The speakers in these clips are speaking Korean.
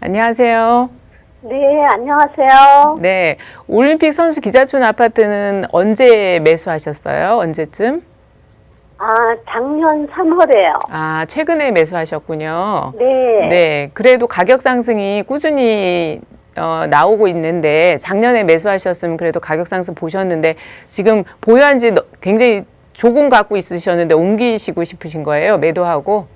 안녕하세요. 네, 안녕하세요. 네. 올림픽 선수 기자촌 아파트는 언제 매수하셨어요? 언제쯤? 아, 작년 3월에요. 아, 최근에 매수하셨군요. 네. 네. 그래도 가격 상승이 꾸준히 어, 나오고 있는데 작년에 매수하셨으면 그래도 가격 상승 보셨는데 지금 보유한 지 너- 굉장히 조금 갖고 있으셨는데 옮기시고 싶으신 거예요? 매도하고?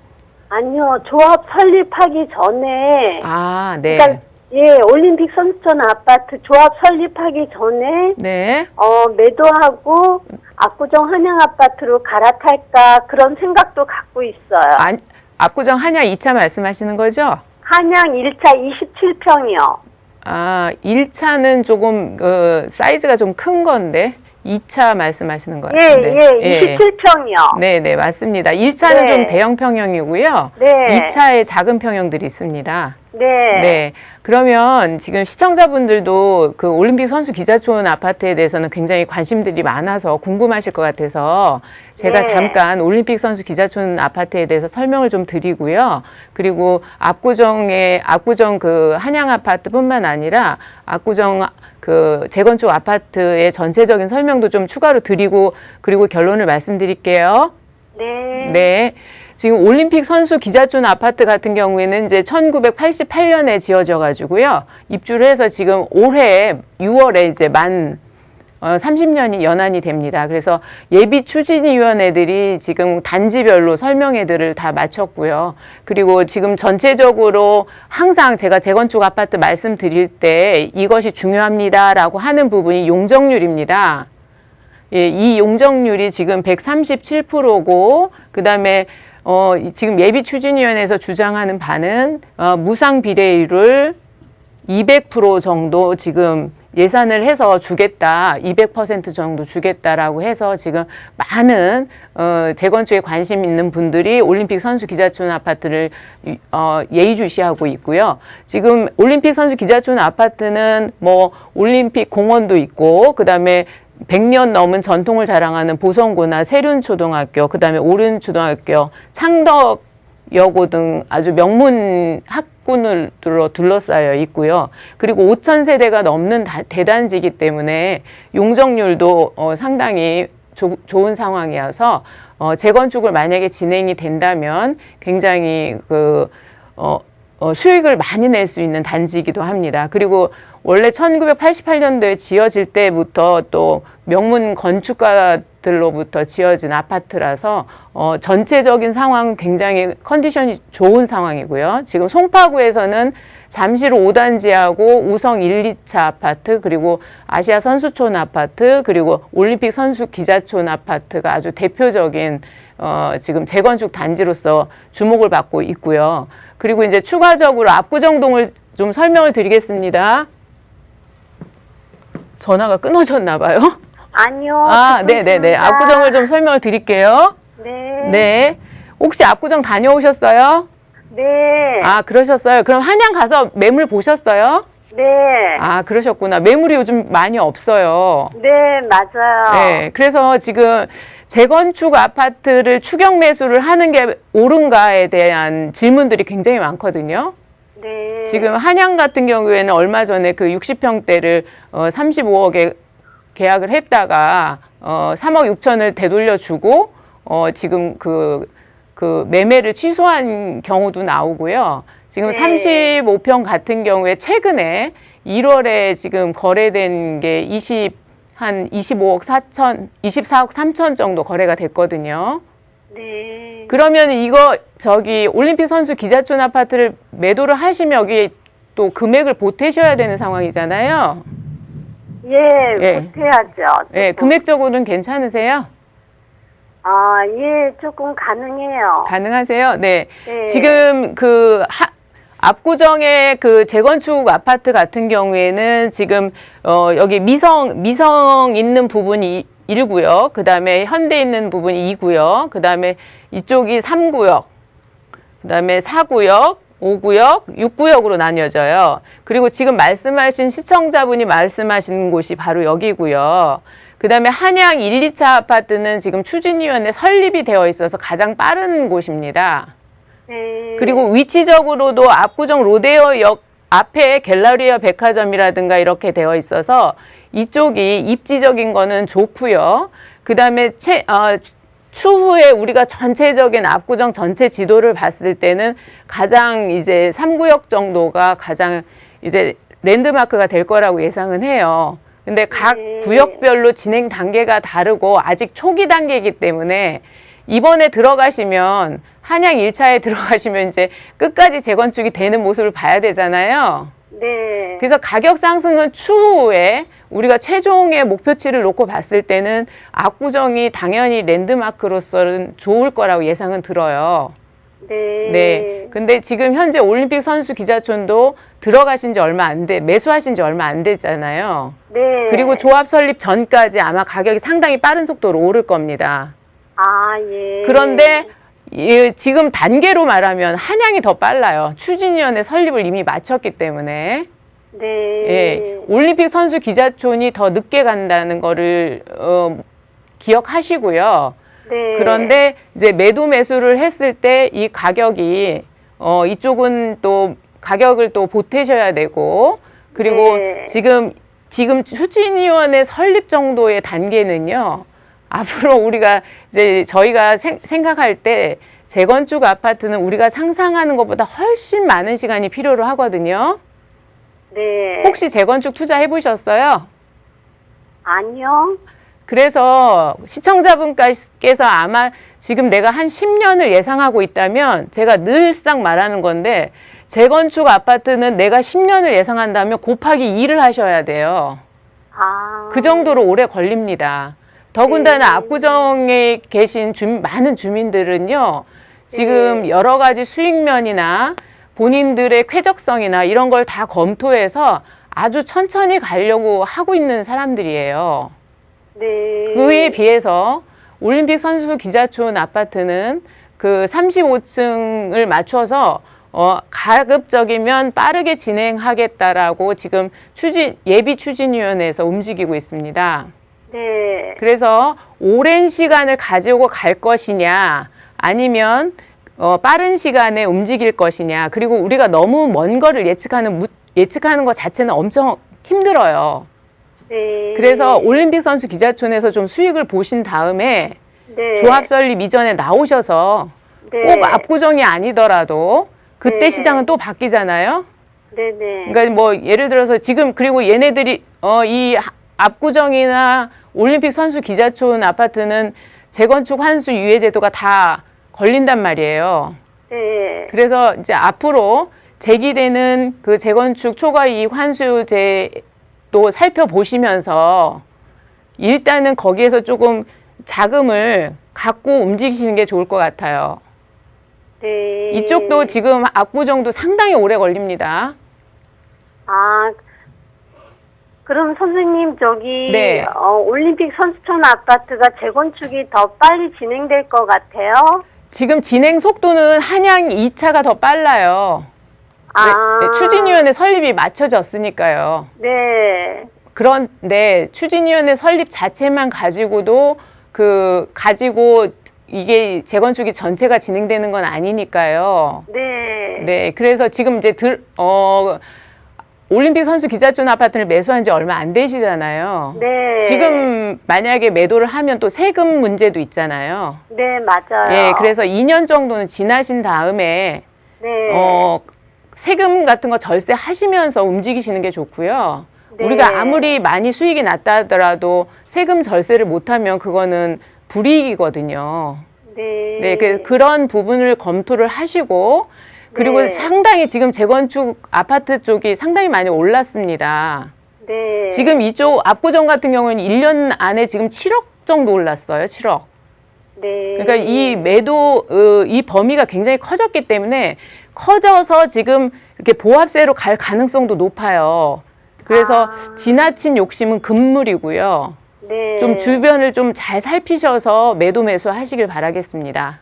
아니요, 조합 설립하기 전에, 아, 네. 그러니까 예, 올림픽 선수촌 아파트 조합 설립하기 전에 네. 어, 매도하고 압구정 한양 아파트로 갈아탈까 그런 생각도 갖고 있어요. 아, 압구정 한양 2차 말씀하시는 거죠? 한양 1차 27평이요. 아, 1차는 조금 그 사이즈가 좀 큰 건데 2차 말씀하시는 거 예, 같은데. 예, 27평이요. 네, 네, 맞습니다. 1차는 네. 좀 대형 평형이고요. 네. 2차에 작은 평형들이 있습니다. 네. 네. 그러면 지금 시청자분들도 그 올림픽 선수 기자촌 아파트에 대해서는 굉장히 관심들이 많아서 궁금하실 것 같아서 제가 네. 잠깐 올림픽 선수 기자촌 아파트에 대해서 설명을 좀 드리고요. 그리고 압구정의 압구정 그 한양 아파트뿐만 아니라 압구정 그 재건축 아파트의 전체적인 설명도 좀 추가로 드리고 그리고 결론을 말씀드릴게요. 네. 네. 지금 올림픽 선수 기자촌 아파트 같은 경우에는 이제 1988년에 지어져 가지고요. 입주를 해서 지금 올해 6월에 이제 만 어, 30년이 연한이 됩니다. 그래서 예비 추진위원회들이 지금 단지별로 설명회들을 다 마쳤고요. 그리고 지금 전체적으로 항상 제가 재건축 아파트 말씀드릴 때 이것이 중요합니다라고 하는 부분이 용적률입니다. 예, 이 용적률이 지금 137%고 그다음에 어, 이- 지금 예비 추진위원회에서 주장하는 바는 어, 무상 비례율을 200% 정도 지금 예산을 해서 주겠다, 200% 정도 주겠다라고 해서 지금 많은 어, 재건축에 관심 있는 분들이 올림픽 선수 기자촌 아파트를 이- 어, 예의주시하고 있고요. 지금 올림픽 선수 기자촌 아파트는 뭐 올림픽 공원도 있고 그다음에 100년 넘은 전통을 자랑하는 보성고나 세륜초등학교, 그다음에 오륜초등학교, 창덕 여고 등 아주 명문 학 군으로 둘러싸여 있고요. 그리고 5천 세대가 넘는 다- 대단지이기 때문에 용적률도 어, 상당히 조- 좋은 상황이어서 어, 재건축을 만약에 진행이 된다면 굉장히 그 어, 어, 수익을 많이 낼 수 있는 단지이기도 합니다. 그리고 원래 1988년도에 지어질 때부터 또 명문 건축가 들로부터 지어진 아파트라서 어, 전체적인 상황은 굉장히 컨디션이 좋은 상황이고요. 지금 송파구에서는 잠실 5단지하고 우성 1, 2차 아파트 그리고 아시아 선수촌 아파트 그리고 올림픽 선수 기자촌 아파트가 아주 대표적인 어, 지금 재건축 단지로서 주목을 받고 있고요. 그리고 이제 추가적으로 압구정동을 좀 설명을 드리겠습니다. 전화가 끊어졌나 봐요. 아니요. 아, 네, 네, 네. 압구정을 좀 설명을 드릴게요. 네. 네. 혹시 압구정 다녀오셨어요? 네. 아, 그러셨어요. 그럼 한양 가서 매물 보셨어요? 네. 아, 그러셨구나. 매물이 요즘 많이 없어요. 네, 맞아요. 네. 그래서 지금 재건축 아파트를 추경 매수를 하는 게 옳은가에 대한 질문들이 굉장히 많거든요. 네. 지금 한양 같은 경우에는 얼마 전에 그 60평대를 어, 35억에 계약을 했다가 어, 3억 6천을 되돌려 주고 어, 지금 그, 그 매매를 취소한 경우도 나오고요. 지금 네. 35평 같은 경우에 최근에 1월에 지금 거래된 게 20, 한 25억 4천, 24억 3천 정도 거래가 됐거든요. 네. 그러면 이거 저기 올림픽 선수 기자촌 아파트를 매도를 하시면 여기 또 금액을 보태셔야 되는 상황이잖아요. 예, 예. 못해야죠. 예, 금액적으로는 괜찮으세요? 아, 예, 조금 가능해요. 가능하세요? 네. 네. 지금 그 하, 압구정의 그 재건축 아파트 같은 경우에는 지금 어 여기 미성 미성 있는 부분이 1구역, 그다음에 현대 있는 부분이 2구역, 그다음에 이쪽이 3구역, 그다음에 4구역, 5구역, 6구역으로 나뉘어져요. 그리고 지금 말씀하신 시청자분이 말씀하신 곳이 바로 여기고요. 그 다음에 한양 1, 2차 아파트는 지금 추진위원회 설립이 되어 있어서 가장 빠른 곳입니다. 네. 그리고 위치적으로도 압구정 로데오역 앞에 갤러리아 백화점이라든가 이렇게 되어 있어서 이쪽이 입지적인 거는 좋고요. 그 다음에 채, 어, 추후에 우리가 전체적인 압구정 전체 지도를 봤을 때는 가장 이제 3구역 정도가 가장 이제 랜드마크가 될 거라고 예상은 해요. 근데 각 네. 구역별로 진행 단계가 다르고 아직 초기 단계이기 때문에 이번에 들어가시면 한양 1차에 들어가시면 이제 끝까지 재건축이 되는 모습을 봐야 되잖아요. 네. 그래서 가격 상승은 추후에 우리가 최종의 목표치를 놓고 봤을 때는 압구정이 당연히 랜드마크로서는 좋을 거라고 예상은 들어요. 네. 네. 근데 지금 현재 올림픽 선수 기자촌도 들어가신 지 얼마 안 돼, 매수하신 지 얼마 안 됐잖아요. 네. 그리고 조합 설립 전까지 아마 가격이 상당히 빠른 속도로 오를 겁니다. 아, 예. 그런데 이, 지금 단계로 말하면 한양이 더 빨라요. 추진위원회 설립을 이미 마쳤기 때문에. 네. 예, 올림픽 선수 기자촌이 더 늦게 간다는 거를 어, 기억하시고요. 네. 그런데 이제 매도 매수를 했을 때 이 가격이 어, 이쪽은 또 가격을 또 보태셔야 되고 그리고 네. 지금 지금 추진위원회 설립 정도의 단계는요. 앞으로 우리가 이제 저희가 생, 생각할 때 재건축 아파트는 우리가 상상하는 것보다 훨씬 많은 시간이 필요로 하거든요. 네. 혹시 재건축 투자해 보셨어요? 아니요. 그래서 시청자분께서 아마 지금 내가 한 10년을 예상하고 있다면 제가 늘상 말하는 건데 재건축 아파트는 내가 10년을 예상한다면 곱하기 2를 하셔야 돼요. 아. 그 정도로 오래 걸립니다. 더군다나 네. 압구정에 계신 주, 많은 주민들은요, 지금 네. 여러 가지 수익면이나 본인들의 쾌적성이나 이런 걸 다 검토해서 아주 천천히 가려고 하고 있는 사람들이에요. 네. 그에 비해서 올림픽 선수 기자촌 아파트는 그 35층을 맞춰서 어, 가급적이면 빠르게 진행하겠다라고 지금 추진 예비 추진위원회에서 움직이고 있습니다. 네. 그래서 오랜 시간을 가지고 갈 것이냐 아니면 어, 빠른 시간에 움직일 것이냐 그리고 우리가 너무 먼 거를 예측하는 무- 예측하는 것 자체는 엄청 힘들어요. 네. 그래서 올림픽 선수 기자촌에서 좀 수익을 보신 다음에 네. 조합 설립 이전에 나오셔서 네. 꼭 압구정이 아니더라도 그때 네. 시장은 또 바뀌잖아요. 네, 네. 그러니까 뭐 예를 들어서 지금 그리고 얘네들이 어 이 압구정이나 올림픽 선수 기자촌 아파트는 재건축 환수 유예 제도가 다 걸린단 말이에요. 네. 그래서 이제 앞으로 제기되는 그 재건축 초과 이익 환수제도 살펴보시면서 일단은 거기에서 조금 자금을 갖고 움직이시는 게 좋을 것 같아요. 네. 이쪽도 지금 압구정도 상당히 오래 걸립니다. 아, 그럼 선생님 저기 네. 어, 올림픽 선수촌 아파트가 재건축이 더 빨리 진행될 것 같아요. 지금 진행 속도는 한양 2차가 더 빨라요. 아, 네, 네, 추진위원회 설립이 맞춰졌으니까요. 네, 그런데 추진위원회 설립 자체만 가지고도 그 가지고 이게 재건축이 전체가 진행되는 건 아니니까요. 네, 네, 그래서 지금 이제 들, 어, 올림픽 선수 기자촌 아파트를 매수한 지 얼마 안 되시잖아요. 네. 지금 만약에 매도를 하면 또 세금 문제도 있잖아요. 네 맞아요. 예, 그래서 2년 정도는 지나신 다음에 네, 어, 세금 같은 거 절세하시면서 움직이시는 게 좋고요. 네. 우리가 아무리 많이 수익이 났다 하더라도 세금 절세를 못하면 그거는 불이익이거든요. 네, 네, 그, 그런 부분을 검토를 하시고 그리고 네. 상당히 지금 재건축 아파트 쪽이 상당히 많이 올랐습니다. 네, 지금 이쪽 압구정 같은 경우는 1년 안에 지금 7억 정도 올랐어요. 7억. 네, 그러니까 이 매도 어, 이 범위가 굉장히 커졌기 때문에 커져서 지금 이렇게 보합세로 갈 가능성도 높아요. 그래서 아. 지나친 욕심은 금물이고요. 네, 좀 주변을 좀 잘 살피셔서 매도 매수 하시길 바라겠습니다.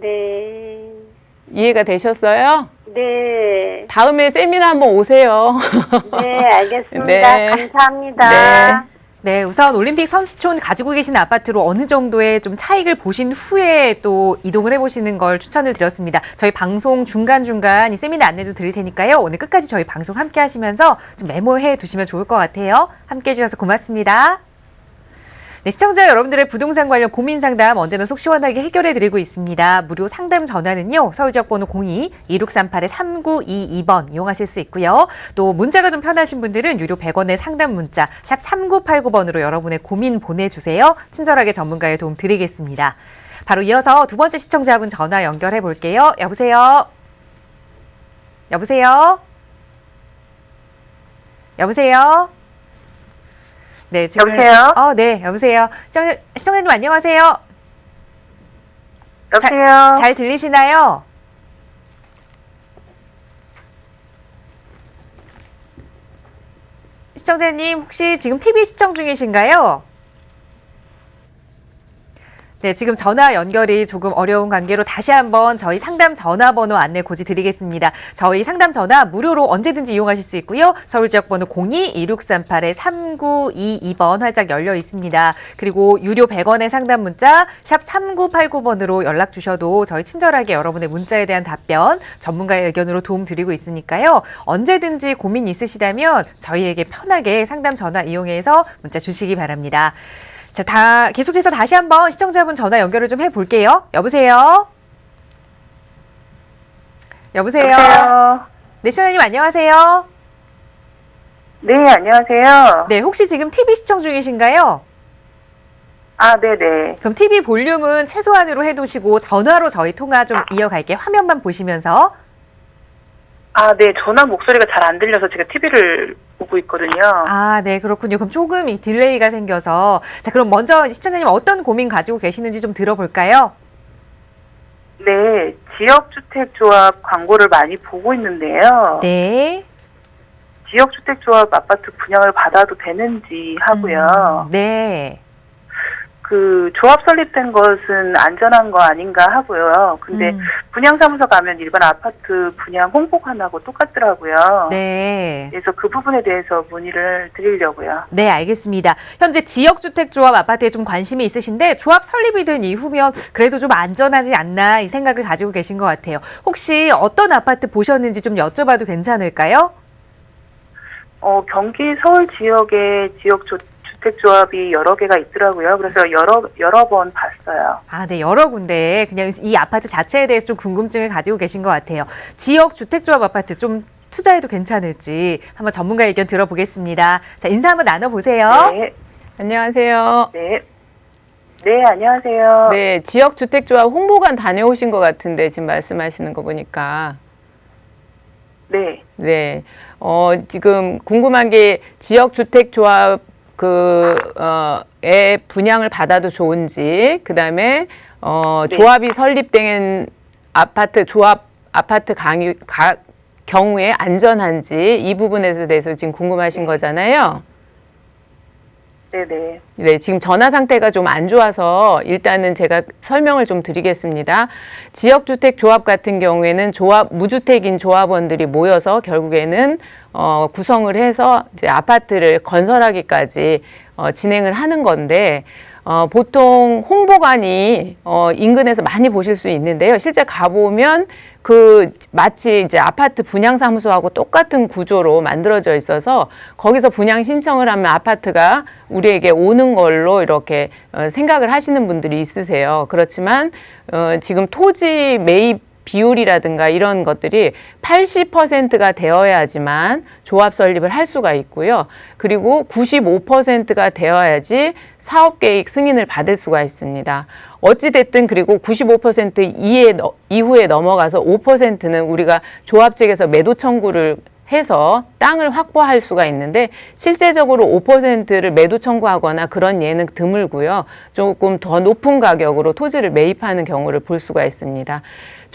네, 이해가 되셨어요? 네, 다음에 세미나 한번 오세요. 네 알겠습니다. 네. 감사합니다. 네. 네, 우선 올림픽 선수촌 가지고 계신 아파트로 어느 정도의 좀 차익을 보신 후에 또 이동을 해보시는 걸 추천을 드렸습니다. 저희 방송 중간중간 이 세미나 안내도 드릴 테니까요. 오늘 끝까지 저희 방송 함께 하시면서 좀 메모해 두시면 좋을 것 같아요. 함께 해주셔서 고맙습니다. 네, 시청자 여러분들의 부동산 관련 고민 상담 언제나 속 시원하게 해결해 드리고 있습니다. 무료 상담 전화는요. 서울 지역 번호 02-2638-3922번 이용하실 수 있고요. 또 문자가 좀 편하신 분들은 유료 100원의 상담 문자 샵 3989번으로 여러분의 고민 보내주세요. 친절하게 전문가의 도움 드리겠습니다. 바로 이어서 두 번째 시청자분 전화 연결해 볼게요. 여보세요? 여보세요? 여보세요? 네, 지금 여보세요? 어, 네, 여보세요. 시청, 시청자님 안녕하세요. 여보세요? 잘 들리시나요? 시청자님 혹시 지금 TV 시청 중이신가요? 네, 지금 전화 연결이 조금 어려운 관계로 다시 한번 저희 상담 전화번호 안내 고지 드리겠습니다. 저희 상담 전화 무료로 언제든지 이용하실 수 있고요. 서울 지역 번호 02-2638-3922번 활짝 열려 있습니다. 그리고 유료 100원의 상담 문자 샵 3989번으로 연락 주셔도 저희 친절하게 여러분의 문자에 대한 답변 전문가의 의견으로 도움 드리고 있으니까요. 언제든지 고민 있으시다면 저희에게 편하게 상담 전화 이용해서 문자 주시기 바랍니다. 자, 다 계속해서 다시 한번 시청자분 전화 연결을 좀 해볼게요. 여보세요. 여보세요. 여보세요? 네, 시청자님 안녕하세요. 네, 안녕하세요. 네, 혹시 지금 TV 시청 중이신가요? 아, 네네. 그럼 TV 볼륨은 최소한으로 해두시고 전화로 저희 통화 좀 이어갈게요. 화면만 보시면서. 아, 네, 전화 목소리가 잘 안 들려서 제가 TV를 보고 있거든요. 아, 네, 그렇군요. 그럼 조금 이 딜레이가 생겨서. 자, 그럼 먼저 시청자님 어떤 고민 가지고 계시는지 좀 들어볼까요? 네, 지역주택조합 광고를 많이 보고 있는데요. 네. 지역주택조합 아파트 분양을 받아도 되는지 하고요. 음, 네. 그 조합 설립된 것은 안전한 거 아닌가 하고요. 근데 음, 분양사무소 가면 일반 아파트 분양 홍보관하고 똑같더라고요. 네. 그래서 그 부분에 대해서 문의를 드리려고요. 네, 알겠습니다. 현재 지역주택조합 아파트에 좀 관심이 있으신데 조합 설립이 된 이후면 그래도 좀 안전하지 않나 이 생각을 가지고 계신 것 같아요. 혹시 어떤 아파트 보셨는지 좀 여쭤봐도 괜찮을까요? 어, 경기 서울 지역에 지역 조, 주택 조합이 여러 개가 있더라고요. 그래서 여러 여러 번 봤어요. 아, 네, 여러 군데 그냥 이 아파트 자체에 대해서 좀 궁금증을 가지고 계신 것 같아요. 지역 주택조합 아파트 좀 투자해도 괜찮을지 한번 전문가 의견 들어보겠습니다. 자, 인사 한번 나눠보세요. 네, 안녕하세요. 네, 네, 안녕하세요. 네, 지역 주택조합 홍보관 다녀오신 것 같은데 지금 말씀하시는 거 보니까. 네, 네. 어, 지금 궁금한 게 지역 주택 조합 그, 어, 에 분양을 받아도 좋은지, 그 다음에, 어, 네. 조합이 설립된 아파트, 조합 아파트 강유, 가, 경우에 안전한지 이 부분에 대해서 지금 궁금하신 거잖아요. 네, 네. 네, 지금 전화 상태가 좀 안 좋아서 일단은 제가 설명을 좀 드리겠습니다. 지역주택 조합 같은 경우에는 조합 무주택인 조합원들이 모여서 결국에는 어, 구성을 해서 이제 아파트를 건설하기까지 어, 진행을 하는 건데 어, 보통 홍보관이 어, 인근에서 많이 보실 수 있는데요. 실제 가보면 그 마치 이제 아파트 분양 사무소하고 똑같은 구조로 만들어져 있어서 거기서 분양 신청을 하면 아파트가 우리에게 오는 걸로 이렇게 어, 생각을 하시는 분들이 있으세요. 그렇지만 어, 지금 토지 매입 비율이라든가 이런 것들이 80%가 되어야지만 조합 설립을 할 수가 있고요. 그리고 95%가 되어야지 사업 계획 승인을 받을 수가 있습니다. 어찌 됐든 그리고 95% 이에 너- 이후에 넘어가서 5%는 우리가 조합 측에서 매도 청구를 해서 땅을 확보할 수가 있는데 실제적으로 5%를 매도 청구하거나 그런 예는 드물고요. 조금 더 높은 가격으로 토지를 매입하는 경우를 볼 수가 있습니다.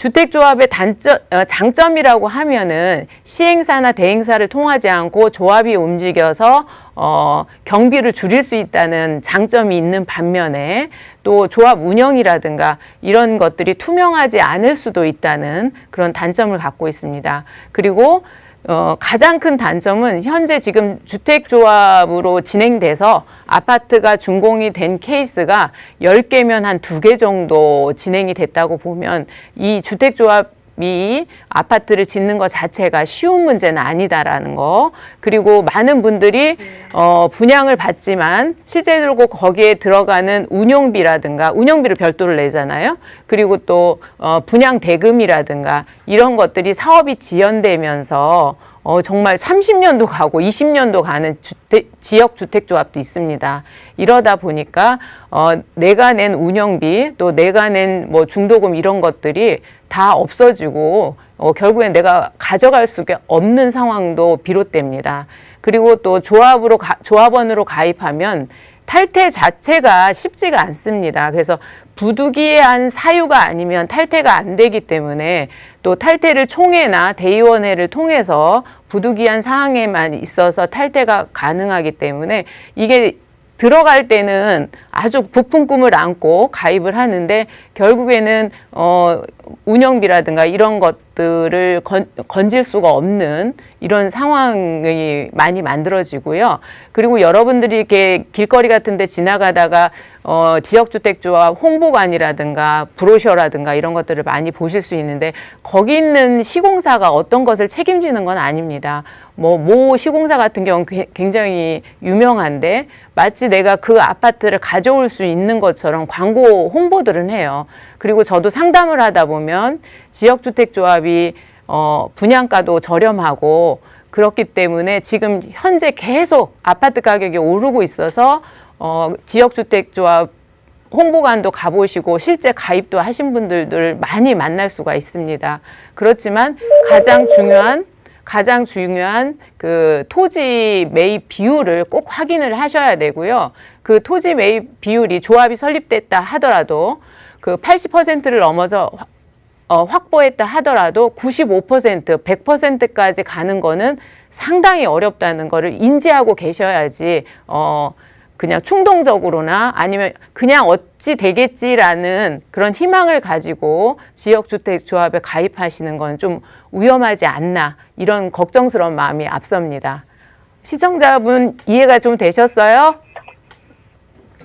주택조합의 단점, 어, 장점이라고 하면은 시행사나 대행사를 통하지 않고 조합이 움직여서 어, 경비를 줄일 수 있다는 장점이 있는 반면에 또 조합 운영이라든가 이런 것들이 투명하지 않을 수도 있다는 그런 단점을 갖고 있습니다. 그리고 어, 가장 큰 단점은 현재 지금 주택조합으로 진행돼서 아파트가 준공이 된 케이스가 10개면 한 두 개 정도 진행이 됐다고 보면 이 주택조합 이 아파트를 짓는 것 자체가 쉬운 문제는 아니다라는 거. 그리고 많은 분들이 어, 분양을 받지만 실제로 거기에 들어가는 운영비라든가 운영비를 별도를 내잖아요. 그리고 또 어, 분양 대금이라든가 이런 것들이 사업이 지연되면서 어, 정말 30년도 가고 20년도 가는 주택, 지역 주택조합도 있습니다. 이러다 보니까 어, 내가 낸 운영비 또 내가 낸 뭐 중도금 이런 것들이 다 없어지고 어, 결국엔 내가 가져갈 수가 없는 상황도 비롯됩니다. 그리고 또 조합으로 가, 조합원으로 가입하면 탈퇴 자체가 쉽지가 않습니다. 그래서 부득이한 사유가 아니면 탈퇴가 안 되기 때문에 또 탈퇴를 총회나 대의원회를 통해서 부득이한 사항에만 있어서 탈퇴가 가능하기 때문에 이게 들어갈 때는 아주 부푼 꿈을 안고 가입을 하는데 결국에는 어 운영비라든가 이런 것들을 건, 건질 수가 없는 이런 상황이 많이 만들어지고요. 그리고 여러분들이 이렇게 길거리 같은 데 지나가다가 어 지역주택조합 홍보관이라든가 브로셔라든가 이런 것들을 많이 보실 수 있는데 거기 있는 시공사가 어떤 것을 책임지는 건 아닙니다. 뭐 모 시공사 같은 경우는 괴- 굉장히 유명한데 마치 내가 그 아파트를 가져올 수 있는 것처럼 광고 홍보들은 해요. 그리고 저도 상담을 하다 보면 지역주택조합이 어, 분양가도 저렴하고 그렇기 때문에 지금 현재 계속 아파트 가격이 오르고 있어서 어, 지역주택조합 홍보관도 가보시고 실제 가입도 하신 분들을 많이 만날 수가 있습니다. 그렇지만 가장 중요한 가장 중요한 그 토지 매입 비율을 꼭 확인을 하셔야 되고요. 그 토지 매입 비율이 조합이 설립됐다 하더라도 그 80%를 넘어서 확- 어, 확보했다 하더라도 95%, 100%까지 가는 거는 상당히 어렵다는 거를 인지하고 계셔야지 어, 그냥 충동적으로나 아니면 그냥 어찌 되겠지라는 그런 희망을 가지고 지역주택조합에 가입하시는 건좀 위험하지 않나 이런 걱정스러운 마음이 앞섭니다. 시청자분 이해가 좀 되셨어요?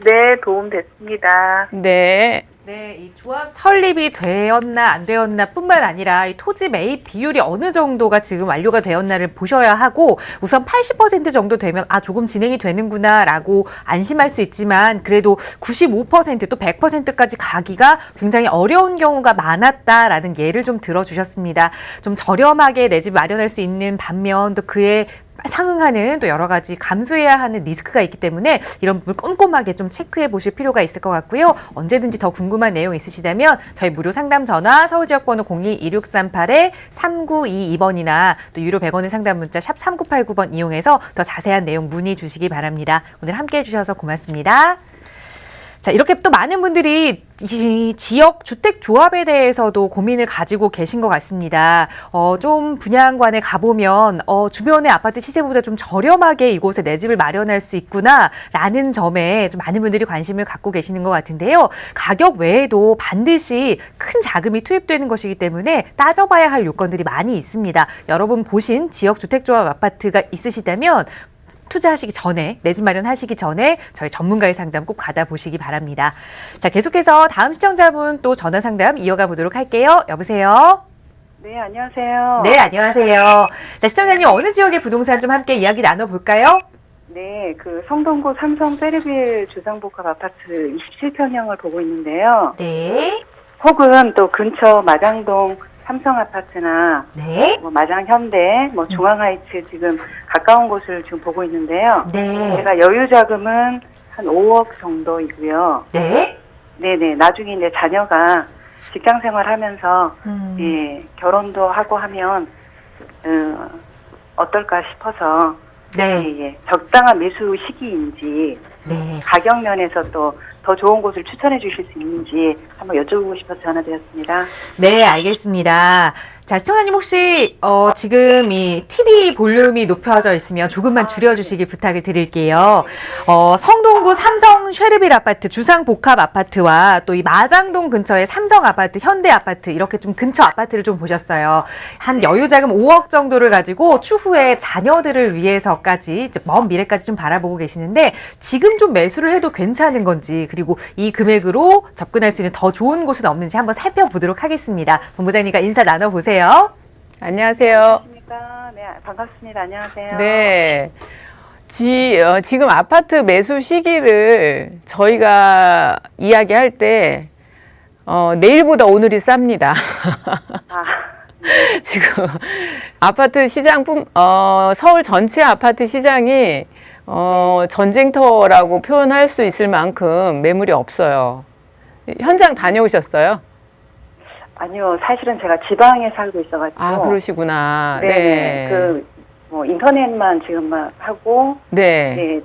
네, 도움 됐습니다. 네. 네, 이 조합 설립이 되었나 안 되었나 뿐만 아니라 이 토지 매입 비율이 어느 정도가 지금 완료가 되었나를 보셔야 하고 우선 80% 정도 되면 아 조금 진행이 되는구나라고 안심할 수 있지만 그래도 95%또 100%까지 가기가 굉장히 어려운 경우가 많았다라는 예를 좀 들어주셨습니다. 좀 저렴하게 내 집 마련할 수 있는 반면 또 그에 상응하는 또 여러 가지 감수해야 하는 리스크가 있기 때문에 이런 부분 꼼꼼하게 좀 체크해 보실 필요가 있을 것 같고요. 언제든지 더 궁금한 내용 있으시다면 저희 무료 상담 전화 서울 지역 번호 02-2638-3922번이나 또 유료 100원의 상담 문자 샵 3989번 이용해서 더 자세한 내용 문의 주시기 바랍니다. 오늘 함께 해주셔서 고맙습니다. 자, 이렇게 또 많은 분들이 이 지역 주택 조합에 대해서도 고민을 가지고 계신 것 같습니다. 어, 좀 분양관에 가보면 어, 주변의 아파트 시세보다 좀 저렴하게 이곳에 내 집을 마련할 수 있구나라는 점에 좀 많은 분들이 관심을 갖고 계시는 것 같은데요. 가격 외에도 반드시 큰 자금이 투입되는 것이기 때문에 따져봐야 할 요건들이 많이 있습니다. 여러분 보신 지역 주택 조합 아파트가 있으시다면 투자하시기 전에 내 집 마련하시기 전에 저희 전문가의 상담 꼭 받아보시기 바랍니다. 자 계속해서 다음 시청자분 또 전화 상담 이어가 보도록 할게요. 여보세요. 네, 안녕하세요. 네 안녕하세요. 자 시청자님 어느 지역의 부동산 좀 함께 이야기 나눠볼까요? 네, 그 성동구 삼성 세르빌 주상복합 아파트 27평형을 보고 있는데요. 네. 혹은 또 근처 마장동 삼성 아파트나 네. 뭐 마장 현대, 뭐 중앙 하이츠 지금 가까운 곳을 지금 보고 있는데요. 네. 제가 여유 자금은 한 5억 정도이고요. 네. 네네, 나중에 이제 자녀가 직장 생활하면서 음. 예, 결혼도 하고 하면 어, 어떨까 싶어서 네. 예, 예, 적당한 매수 시기인지 네. 가격 면에서 또 더 좋은 곳을 추천해 주실 수 있는지 한번 여쭤보고 싶어서 전화드렸습니다. 네, 알겠습니다. 자, 시청자님 혹시 어, 지금 이 TV 볼륨이 높여져 있으면 조금만 줄여주시기 부탁을 드릴게요. 어, 성동구 삼성 쉐르빌 아파트, 주상 복합 아파트와 또 이 마장동 근처의 삼성 아파트, 현대 아파트 이렇게 좀 근처 아파트를 좀 보셨어요. 한 여유 자금 5억 정도를 가지고 추후에 자녀들을 위해서까지 이제 먼 미래까지 좀 바라보고 계시는데 지금 좀 매수를 해도 괜찮은 건지 그리고 이 금액으로 접근할 수 있는 더 좋은 곳은 없는지 한번 살펴보도록 하겠습니다. 본부장님과 인사 나눠보세요. 안녕하세요. 안녕하십니까. 네, 반갑습니다. 안녕하세요. 네. 지, 어, 지금 아파트 매수 시기를 저희가 이야기할 때, 어, 내일보다 오늘이 쌉니다. 아, 지금 아파트 시장뿐, 어, 서울 전체 아파트 시장이, 어, 전쟁터라고 표현할 수 있을 만큼 매물이 없어요. 현장 다녀오셨어요? 아니요. 사실은 제가 지방에 살고 있어가지고. 아, 그러시구나. 네. 네. 그, 뭐, 인터넷만 지금만 하고, 네. 네.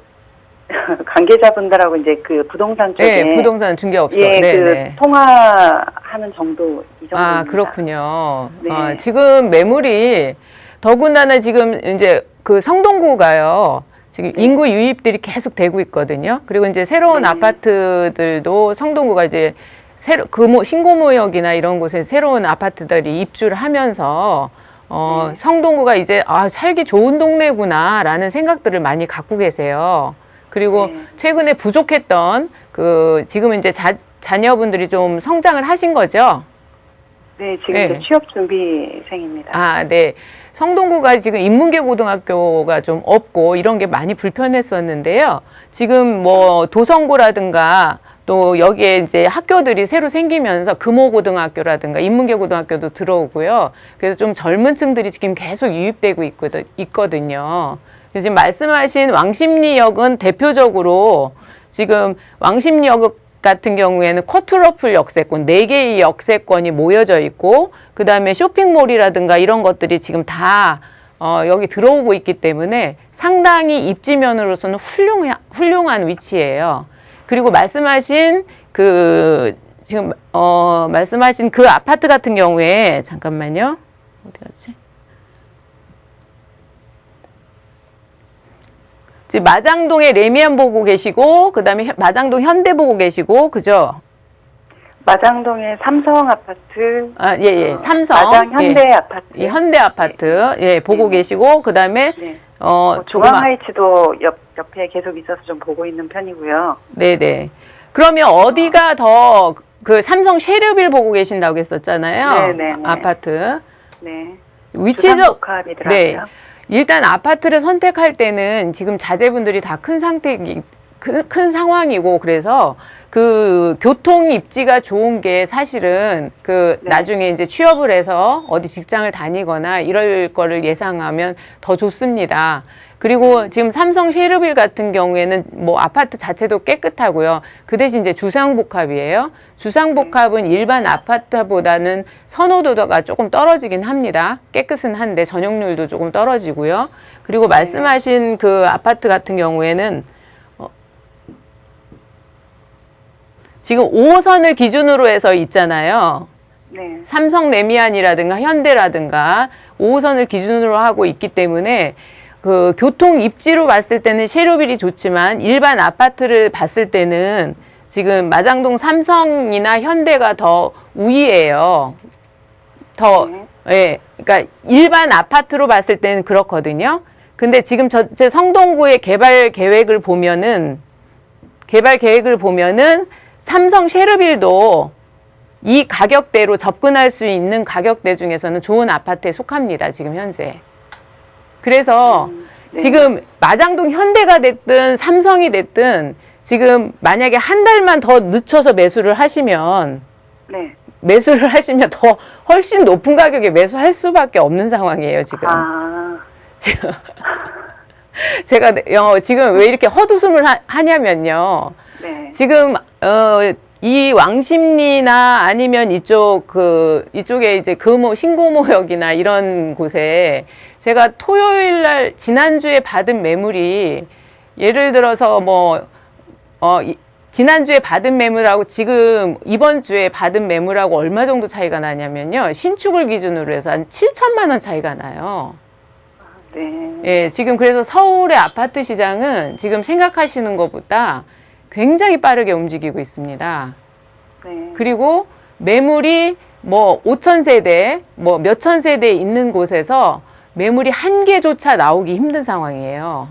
관계자분들하고 이제 그 부동산 쪽에. 네, 부동산 중개업소. 예, 네, 그 네. 통화하는 정도 이 정도입니다. 아, 그렇군요. 네. 어, 지금 매물이 더군다나 지금 이제 그 성동구가요. 지금 인구 유입들이 계속 되고 있거든요. 그리고 이제 새로운 네. 아파트들도 성동구가 이제 새로 금호 신고모역이나 이런 곳에 새로운 아파트들이 입주를 하면서 어, 네. 성동구가 이제 아 살기 좋은 동네구나라는 생각들을 많이 갖고 계세요. 그리고 네. 최근에 부족했던 그 지금 이제 자, 자녀분들이 좀 성장을 하신 거죠. 네, 지금 네. 취업 준비생입니다. 아, 네. 성동구가 지금 인문계 고등학교가 좀 없고 이런 게 많이 불편했었는데요. 지금 뭐 도성고라든가 또 여기에 이제 학교들이 새로 생기면서 금호고등학교라든가 인문계 고등학교도 들어오고요. 그래서 좀 젊은 층들이 지금 계속 유입되고 있거든, 있거든요. 그래서 지금 말씀하신 왕십리역은 대표적으로 지금 왕십리역 같은 경우에는 쿼트러플 역세권, 네개의 역세권이 모여져 있고, 그 다음에 쇼핑몰이라든가 이런 것들이 지금 다, 어, 여기 들어오고 있기 때문에 상당히 입지면으로서는 훌륭한, 훌륭한 위치예요. 그리고 말씀하신 그, 지금, 어, 말씀하신 그 아파트 같은 경우에, 잠깐만요. 어디 갔지? 지금 마장동에 레미안 보고 계시고, 그 다음에 마장동 현대 보고 계시고, 그죠? 마장동의 삼성 아파트. 아, 예, 예. 어, 삼성. 마장 현대 예. 아파트. 예, 현대 아파트. 예, 보고 네. 계시고, 그 다음에, 네. 어, 뭐 조그마, 중앙하이츠도 옆, 옆에 계속 있어서 좀 보고 있는 편이고요. 네네. 그러면 어디가 더, 그 삼성 쉐르빌 보고 계신다고 했었잖아요. 네네네. 아파트. 네. 위치적, 복합이더라고요. 네. 일단 아파트를 선택할 때는 지금 자제분들이 다 큰 상태기, 큰, 큰 상황이고, 그래서 그 교통 입지가 좋은 게 사실은 그 네. 나중에 이제 취업을 해서 어디 직장을 다니거나 이럴 거를 예상하면 더 좋습니다. 그리고 지금 삼성 쉐르빌 같은 경우에는 뭐 아파트 자체도 깨끗하고요. 그 대신 이제 주상복합이에요. 주상복합은 일반 아파트보다는 선호도가 조금 떨어지긴 합니다. 깨끗은 한데 전용률도 조금 떨어지고요. 그리고 말씀하신 그 아파트 같은 경우에는 지금 5호선을 기준으로 해서 있잖아요. 네. 삼성 레미안이라든가 현대라든가 5호선을 기준으로 하고 있기 때문에 그 교통 입지로 봤을 때는 쉐르빌이 좋지만 일반 아파트를 봤을 때는 지금 마장동 삼성이나 현대가 더 우위예요. 더 네. 예. 그러니까 일반 아파트로 봤을 때는 그렇거든요. 근데 지금 저, 제 성동구의 개발 계획을 보면은 개발 계획을 보면은 삼성 쉐르빌도 이 가격대로 접근할 수 있는 가격대 중에서는 좋은 아파트에 속합니다. 지금 현재. 그래서 음, 네. 지금 마장동 현대가 됐든 삼성이 됐든 지금 만약에 한 달만 더 늦춰서 매수를 하시면 네. 매수를 하시면 더 훨씬 높은 가격에 매수할 수밖에 없는 상황이에요, 지금. 아, 지금 제가 어, 지금 왜 이렇게 헛웃음을 하, 하냐면요. 네. 지금 어, 이 왕십리나 아니면 이쪽 그 이쪽에 이제 금호 신고모역이나 이런 곳에 제가 토요일 날 지난주에 받은 매물이 예를 들어서 뭐 어, 이- 지난주에 받은 매물하고 지금 이번 주에 받은 매물하고 얼마 정도 차이가 나냐면요. 신축을 기준으로 해서 한 7천만 원 차이가 나요. 네. 예, 지금 그래서 서울의 아파트 시장은 지금 생각하시는 것보다 굉장히 빠르게 움직이고 있습니다. 네. 그리고 매물이 뭐 5천 세대, 뭐 몇 천 세대 있는 곳에서 매물이 한 개조차 나오기 힘든 상황이에요.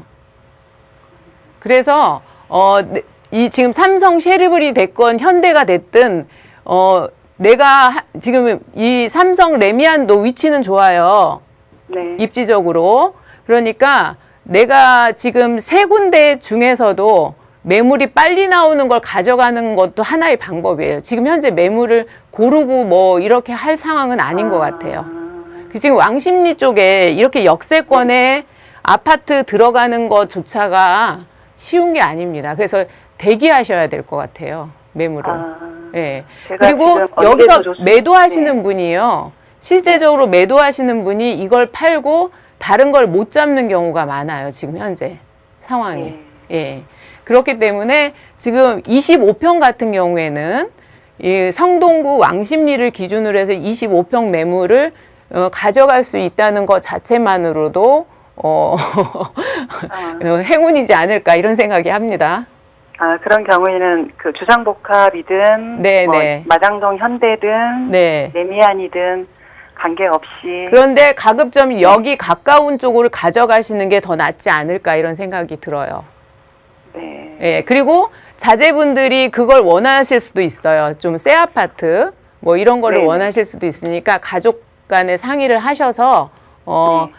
그래서 어, 네, 이 지금 삼성 쉐리블이 됐건 현대가 됐든 어, 내가 하- 지금 이 삼성 레미안도 위치는 좋아요. 네. 입지적으로. 그러니까 내가 지금 세 군데 중에서도 매물이 빨리 나오는 걸 가져가는 것도 하나의 방법이에요. 지금 현재 매물을 고르고 뭐 이렇게 할 상황은 아닌 것 같아요. 그 지금 왕십리 쪽에 이렇게 역세권에 아파트 들어가는 것조차가 쉬운 게 아닙니다. 그래서 대기하셔야 될 것 같아요. 매물을. 아, 예. 그리고 여기서? 매도하시는 네. 분이요. 실제적으로 매도하시는 분이 이걸 팔고 다른 걸 못 잡는 경우가 많아요. 지금 현재 상황이. 네. 예. 그렇기 때문에 지금 25평 같은 경우에는 이 성동구 왕십리를 기준으로 해서 25평 매물을 어, 가져갈 수 있다는 것 자체만으로도 어, 아, 어, 행운이지 않을까 이런 생각이 합니다. 아, 그런 경우에는 그 주상복합이든 네, 뭐 네. 마장동 현대든 네. 레미안이든 관계없이 그런데 가급적 여기 가까운 쪽으로 가져가시는 게 더 낫지 않을까 이런 생각이 들어요. 네. 예, 그리고 자제분들이 그걸 원하실 수도 있어요. 좀 새 아파트 뭐 이런 거를 네네. 원하실 수도 있으니까 가족 간에 상의를 하셔서 어 네.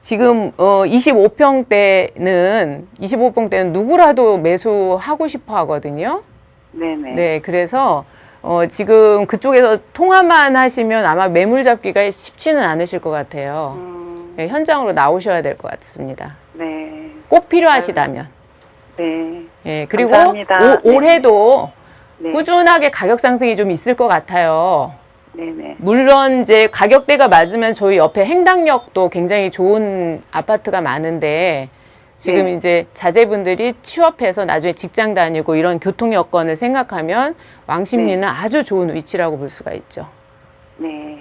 지금 어 25평 대는 25평 대는 누구라도 매수하고 싶어 하거든요. 네 네. 네, 그래서 어 지금 그쪽에서 통화만 하시면 아마 매물 잡기가 쉽지는 않으실 것 같아요. 음, 네, 현장으로 나오셔야 될 것 같습니다. 네. 꼭 필요하시다면. 네. 예, 그리고 감사합니다. 오- 네. 올해도 네. 꾸준하게 가격 상승이 좀 있을 것 같아요. 네네. 물론 이제 가격대가 맞으면 저희 옆에 행당역도 굉장히 좋은 아파트가 많은데 지금 네. 이제 자제분들이 취업해서 나중에 직장 다니고 이런 교통 여건을 생각하면 왕십리는 아주 좋은 위치라고 볼 수가 있죠. 네.